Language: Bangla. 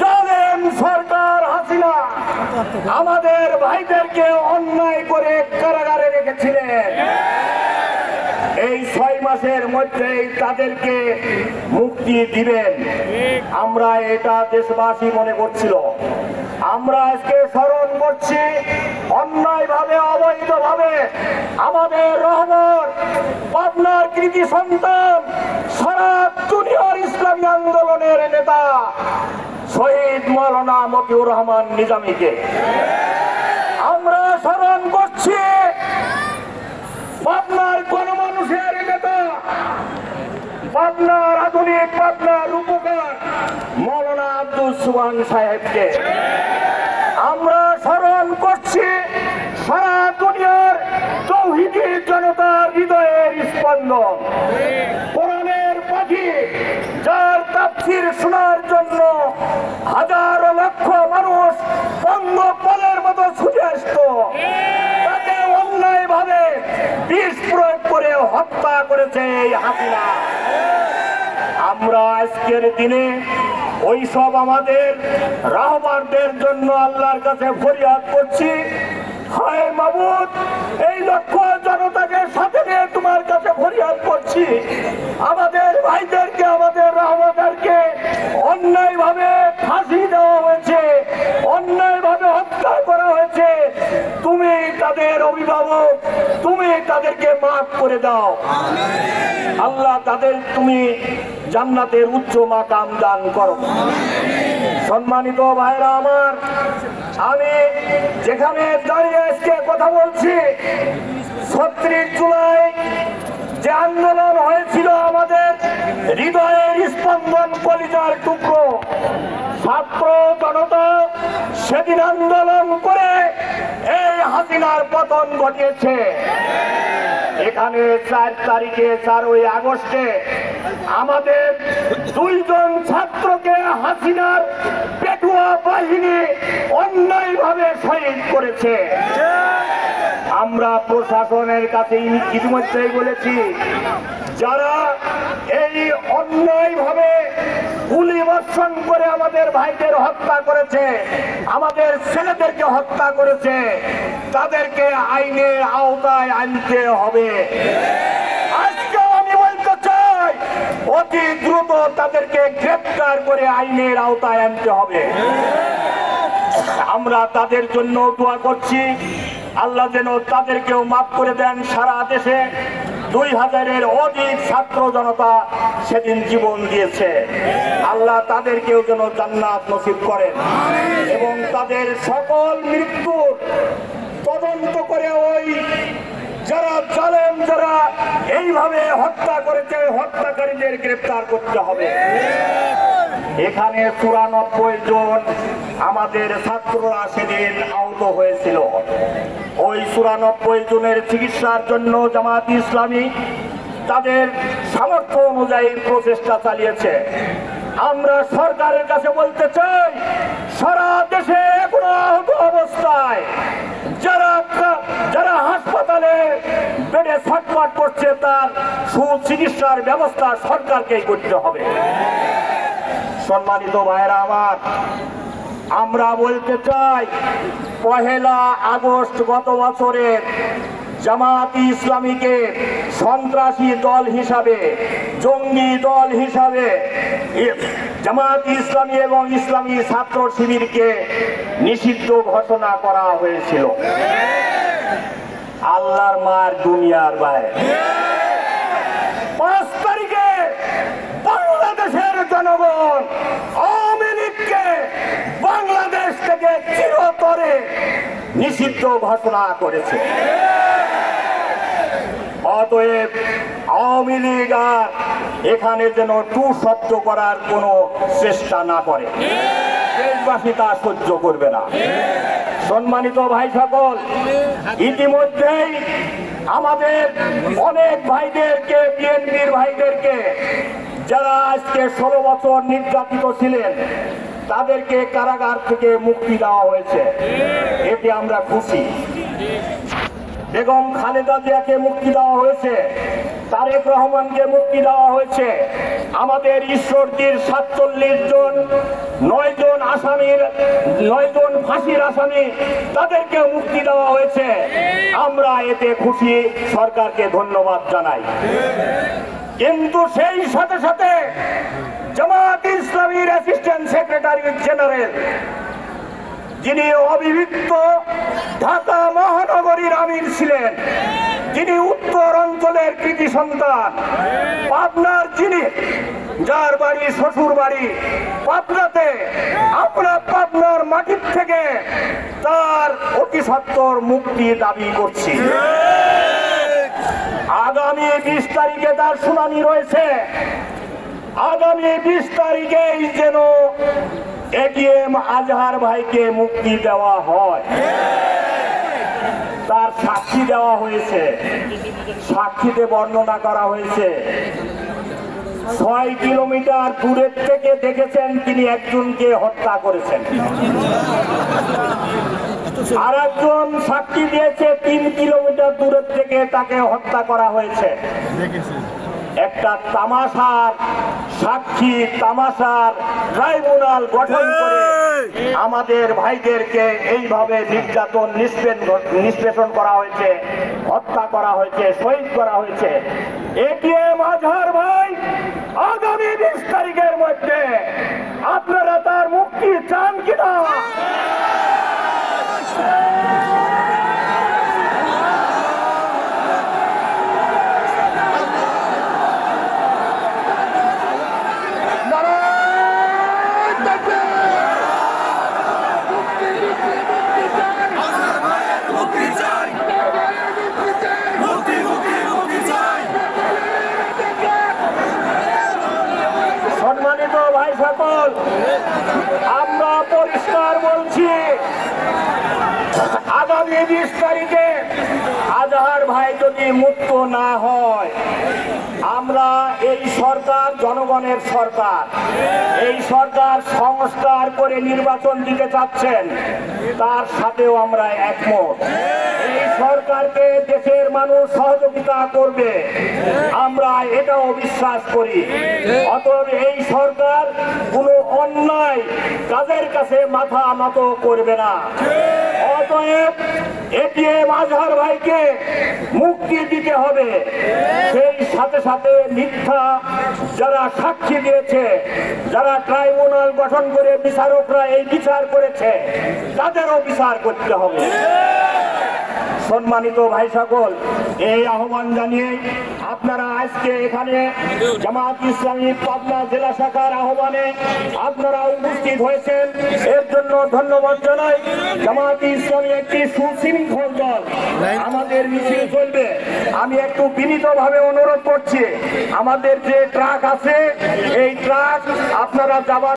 জালেম সরকার হাসিনা। আমাদের ভাইদেরকে অন্যায় করে কারাগারে রেখেছিলেন এই ছয় মাসের মধ্যেই তাদেরকে মুক্তি দিবেন। আমরা এটা দেশবাসী মনে করছিল। আমরা আজকে স্মরণ করছি, অন্যায়ভাবে, অবৈধভাবে আমাদের রহমান, পাবনার কৃতি সন্তান সারা দুনিয়ার ইসলামী আন্দোলনের নেতা শহীদ মৌলানা মতিউর রহমান নিজামীকে। আমরা স্মরণ করছি পাবনার গণমানুষের নেতা পাবনার আধুনিক পাবনার রূপকার মৌলানা আব্দুল সুবান সাহেবকে। আমরা স্মরণ করছি সারা দুনিয়ার তৌহিদি জনতার হৃদয়ের স্পন্দন। কোরআনের পাখি যার তাফসির শোনার জন্য হাজারো লক্ষ মানুষ পঙ্গপালের মতো ছুটে আসতো। তাকে অন্যায় ভাবে বিষ প্রয়োগ করে হত্যা করেছে এই হাসিনা আমরা আজকের দিনে ওই সব আমাদের রাহবারদের জন্য আল্লাহর কাছে ফরিয়াদ করছি। হায় এই লক্ষ জনতাকে সাথে নিয়ে তোমার কাছে ফরিয়াদ করছি। আমাদের ভাইদেরকে, আমাদের রাহবারদেরকে অন্যায়ভাবে ফাঁসি দেওয়া হয়েছে, অন্যায়ভাবে হত্যা করা হয়েছে। তুমি তাদের অভিভাবক, তুমি তাদেরকে মাফ করে দাও। আল্লাহ তাদের তুমি জান্নাতের উচ্চ মাকাম দান করো। সম্মানিত ভাইরা আমার, আমি যেখানে দাঁড়িয়ে আজকে কথা বলছি, ছত্রিশ জুলাই যে আন্দোলন হয়েছিল আমাদের হৃদয়ের স্পন্দন কলিজার টুকরো, ছাত্র জনতা সেদিন আন্দোলন করে এই হাসিনার পতন ঘটিয়েছে। এখানে চার তারিখে চারই আগস্টে আমাদের দুইজন ছাত্রকে হাসিনার পেটুয়া বাহিনী অন্যায়ভাবে শহীদ করেছে। আমরা প্রশাসনের কাছে ইতিমধ্যেই বলেছি, যারা এই অন্যায়ভাবে গুলি বর্ষণ করে আমাদের ভাইদের হত্যা করেছে, আমাদের ছেলেদেরকে হত্যা করেছে, তাদেরকে আইনের আওতায় আনতে হবে। অতি দ্রুত তাদেরকে গ্রেপ্তার করে আইনের আওতায় আনতে হবে। আমরা তাদের জন্য দোয়া করছি, আল্লাহ যেন তাদেরকেও মাফ করে দেন সারা দেশে। দুই হাজারের অধিক ছাত্র জনতা সেদিন জীবন দিয়েছে। আল্লাহ তাদেরকেও যেন জান্নাত নসিব করেন এবং তাদের সকল মৃত্যুর তদন্ত করে ওই যারা জালেম, যারা এইভাবে হত্যা করেছে হত্যাকারীদের গ্রেপ্তার করতে হবে। এখানে চুরানব্বই জন আমাদের ছাত্ররা সেদিন আহত হয়েছিল। ওই চুরানব্বই জনের চিকিৎসার জন্য জামাত ইসলামী তাদের সামর্থ্য অনুযায়ী প্রচেষ্টা চালিয়েছে। আমরা সরকারের কাছে বলতে চাই, সারা দেশে এখনও আহত অবস্থায় যারা যারা বেডে ছটফট করছে তার সুচিকিৎসার ব্যবস্থা সরকারকেই করতে হবে। সম্মানিত ভাইরা আমার, আমরা বলতে চাই, পহেলা আগস্ট গত বছরের জামাত ইসলামীকে সন্ত্রাসী দল হিসাবে, জঙ্গি দল হিসাবে জামাত ইসলামী এবং ইসলামী ছাত্র শিবিরকে নিষিদ্ধ ঘোষণা করা হয়েছিল। আল্লাহর মার দুনিয়ার বাইরে। পাঁচ তারিখে বাংলাদেশের জনগণ আওয়ামী লীগকে বাংলাদেশ থেকে চিরতরে নিষিদ্ধ ঘোষণা করেছে। অতএব আওয়ামী লীগ আর এখানে যেন টু শব্দ করার কোনো চেষ্টা না করে। দেশবাসী তা সহ্য করবে না। সম্মানিত ভাই সকল, ইতিমধ্যেই আমাদের অনেক ভাইদেরকে, বিএনপির ভাইদেরকে, যারা আজকে ষোলো বছর নির্যাতিত ছিলেন, তাদেরকে কারাগার থেকে মুক্তি দেওয়া হয়েছে। এতে আমরা খুশি। বেগম খালেদা জিয়াকে মুক্তি দেওয়া হয়েছে। তারেক রহমানকে মুক্তি দেওয়া হয়েছে। আমাদের ঈশ্বরদীর সাতচল্লিশ জন, নয় জন আসামির, নয় জন ফাঁসির আসামি তাদেরকে মুক্তি দেওয়া হয়েছে। আমরা এতে খুশি, সরকারকে ধন্যবাদ জানাই। কিন্তু সেই সাথে সাথে জামাত ইসলামীর অ্যাসিস্ট্যান্ট সেক্রেটারি জেনারেল, যিনি অবিভক্ত ঢাকা মহানগরীর আমির ছিলেন যিনি উত্তর অঞ্চলের কৃতি সন্তান, পাবনার যিনি, যার বাড়ি শ্বশুর বাড়ি, পাবনাতে, আমরা পাবনার মাটির থেকে তার অতি সত্তর মুক্তি দাবি করছি। আগামী বিশ তারিখে তার শুনানি রয়েছে। আগামী বিশ তারিখেই যেন এটিএম আজহার ভাইকে মুক্তি দেওয়া হয়। তার সাক্ষী দেওয়া হয়েছে। সাক্ষীতে বর্ণনা করা হয়েছে। ছয় কিলোমিটার দূরের থেকে দেখেছেন তিনি একজনকে হত্যা করেছেন। আর একজন সাক্ষী দিয়েছে, তিন কিলোমিটার দূরের থেকে তাকে হত্যা করা হয়েছে। একটা তামাশার সাক্ষী তামাশার ট্রাইব্যুনাল গঠন করে আমাদের ভাইদেরকে এইভাবে নির্যাতন নিষ্পেষণ করা হয়েছে হত্যা করা হয়েছে শহীদ করা হয়েছে। এটিএম আজহার ভাই আগামী বিশ তারিখের মধ্যে আপনারা তার মুক্তি চান কিনা মুক্তি চাই মুক্তি মুক্তি মুক্তি চাই সম্মানিত ভাই সকল আমরা পরিষ্কার বলছি আগামী বিশ তারিখে আজহার ভাই যদি মুক্ত না হয়, আমরা এই সরকার জনগণের সরকার। এই সরকার সংস্কার করে নির্বাচন দিতে চাচ্ছেন, তার সাথেও আমরা একমত। এই সরকারকে দেশের মানুষ সহযোগিতা করবে, আমরা এটাও বিশ্বাস করি। অতএব এই সরকার কোনো অন্যায় কাজের কাছে মাথা নত করবে না। অতএব এটিএম আজহার ভাইকে মুক্তি দিতে হবে। সেই সাথে সাথে মিথ্যা যারা সাক্ষী দিয়েছে, যারা ট্রাইব্যুনাল গঠন করে বিচারকরা এই বিচার করেছে, তাদেরও বিচার করতে হবে। সম্মানিত ভাই সকল, এই আহ্বান জানিয়ে আপনারা আজকে এখানে জামাত ইসলামী পাবনা জেলা শাখার আহ্বানে আপনারা উপস্থিত হয়েছেন। এর জন্য ধন্যবাদ জানাই জামাত ইসলামী একটি সুশৃঙ্খল দল। আমাদের মিছিল চলবে। আমি একটু বিনীতভাবে অনুরোধ করছি, আমাদের যে ট্রাক আছে, এই ট্রাক আপনারা যাবার